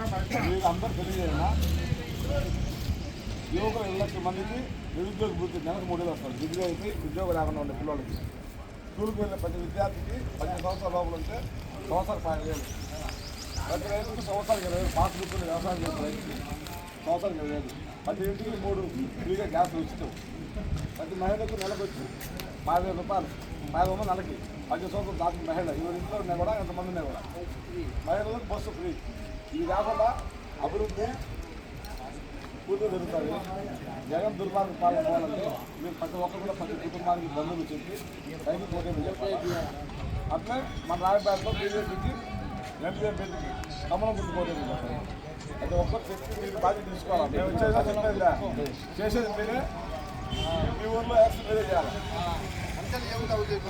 మీకు అందరూ తెలియజేయనా యువకులు ఏడు లక్షల మందికి నిరుద్యోగ వృత్తి నెలకు మూడు వేలు వస్తారు డిగ్రీ అయితే ఉద్యోగం లేకుండా ఉండే పిల్లలకి స్కూల్కి వెళ్ళే ప్రతి విద్యార్థికి పదిహేను సంవత్సరాల లోపల ఉంటే సంవత్సరాలు పది వేలు ప్రతి రైతుకి సంవత్సరానికి ఇరవై వేలు పాస్ బుక్కులు వ్యవసాయం చేసే రైతుకి సంవత్సరానికి ఇరవై వేలు ప్రతి ఇంటికి మూడు ఫ్రీగా గ్యాస్ ఉచితం ప్రతి మహిళకు నెలకు వచ్చి పదివేల రూపాయలు పది వందలు నెలకి. పది సంవత్సరం దాటిన మహిళ. ఇవరి ఇంట్లో ఉన్నాయి కూడా ఎంతమంది ఉన్నాయి కూడా. మహిళలకు బస్సు ఫ్రీ. ఇది కాకుండా అభివృద్ధి పూర్తి జరుగుతుంది. జగన్ దుర్మార్గ పాలన పోవాలంటే మేము ప్రతి ఒక్కరు కూడా ప్రతి కుటుంబానికి బంధువులు చెప్పి రైతు పోటీ చెప్పాలి. అట్లే మన రాయబారిలో బీజేపీకి ఎంపీ పెట్టి కమలం గుర్తు పోటీ చెప్పాలి. అది ఒక్కరు చెప్పి మీరు బాధ్యత తీసుకోవాలి. మేము వచ్చేదా చెప్పేది చేసేది మీరే. మీ ఊర్లో యాక్షన్ మీరే చేయాలి. ચાલે એવું તો આવું જોઈએ